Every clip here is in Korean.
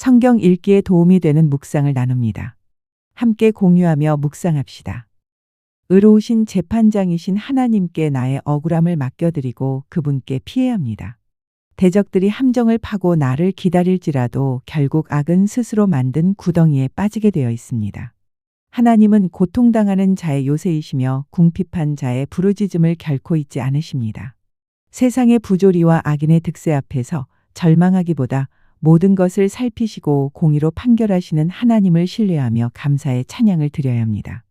성경 읽기에 도움이 되는 묵상을 나눕니다. 함께 공유하며 묵상합시다. 의로우신 재판장이신 하나님께 나의 억울함을 맡겨드리고 그분께 피해야 합니다. 대적들이 함정을 파고 나를 기다릴지라도 결국 악은 스스로 만든 구덩이에 빠지게 되어 있습니다. 하나님은 고통당하는 자의 요새이시며 궁핍한 자의 부르짖음을 결코 잊지 않으십니다. 세상의 부조리와 악인의 득세 앞에서 절망하기보다 모든 것을 살피시고 공의로 판결하시는 하나님을 신뢰하며 감사의 찬양을 드려야 합니다.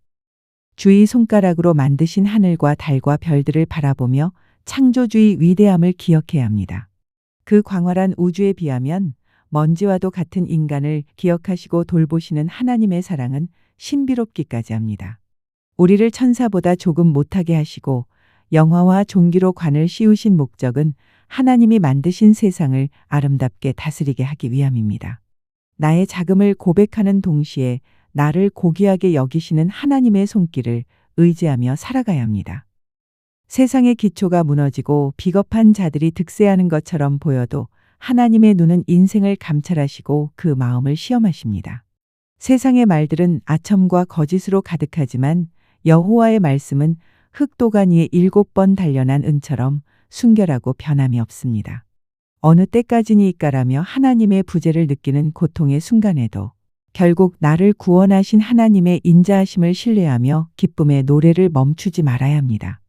주의 손가락으로 만드신 하늘과 달과 별들을 바라보며 창조주의 위대함을 기억해야 합니다. 그 광활한 우주에 비하면 먼지와도 같은 인간을 기억하시고 돌보시는 하나님의 사랑은 신비롭기까지 합니다. 우리를 천사보다 조금 못하게 하시고 영화와 종기로 관을 씌우신 목적은 하나님이 만드신 세상을 아름답게 다스리게 하기 위함입니다. 나의 자금을 고백하는 동시에 나를 고귀하게 여기시는 하나님의 손길을 의지하며 살아가야 합니다. 세상의 기초가 무너지고 비겁한 자들이 득세하는 것처럼 보여도 하나님의 눈은 인생을 감찰하시고 그 마음을 시험하십니다. 세상의 말들은 아첨과 거짓으로 가득하지만 여호와의 말씀은 위에 일곱 번 단련한 은처럼 순결하고 변함이 없습니다. 어느 때까지니까라며 하나님의 부재를 느끼는 고통의 순간에도 결국 나를 구원하신 하나님의 인자하심을 신뢰하며 기쁨의 노래를 멈추지 말아야 합니다.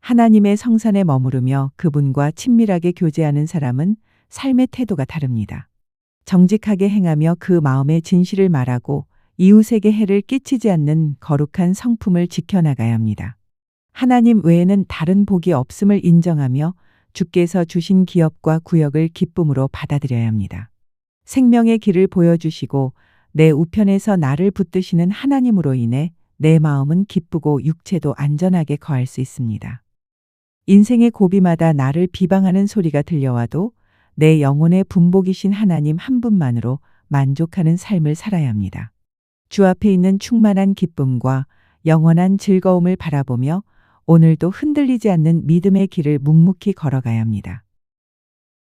하나님의 성산에 머무르며 그분과 친밀하게 교제하는 사람은 삶의 태도가 다릅니다. 정직하게 행하며 그 마음의 진실을 말하고 이웃에게 해를 끼치지 않는 거룩한 성품을 지켜나가야 합니다. 하나님 외에는 다른 복이 없음을 인정하며 주께서 주신 기업과 구역을 기쁨으로 받아들여야 합니다. 생명의 길을 보여주시고 내 우편에서 나를 붙드시는 하나님으로 인해 내 마음은 기쁘고 육체도 안전하게 거할 수 있습니다. 인생의 고비마다 나를 비방하는 소리가 들려와도 내 영혼의 분복이신 하나님 한 분만으로 만족하는 삶을 살아야 합니다. 주 앞에 있는 충만한 기쁨과 영원한 즐거움을 바라보며 오늘도 흔들리지 않는 믿음의 길을 묵묵히 걸어가야 합니다.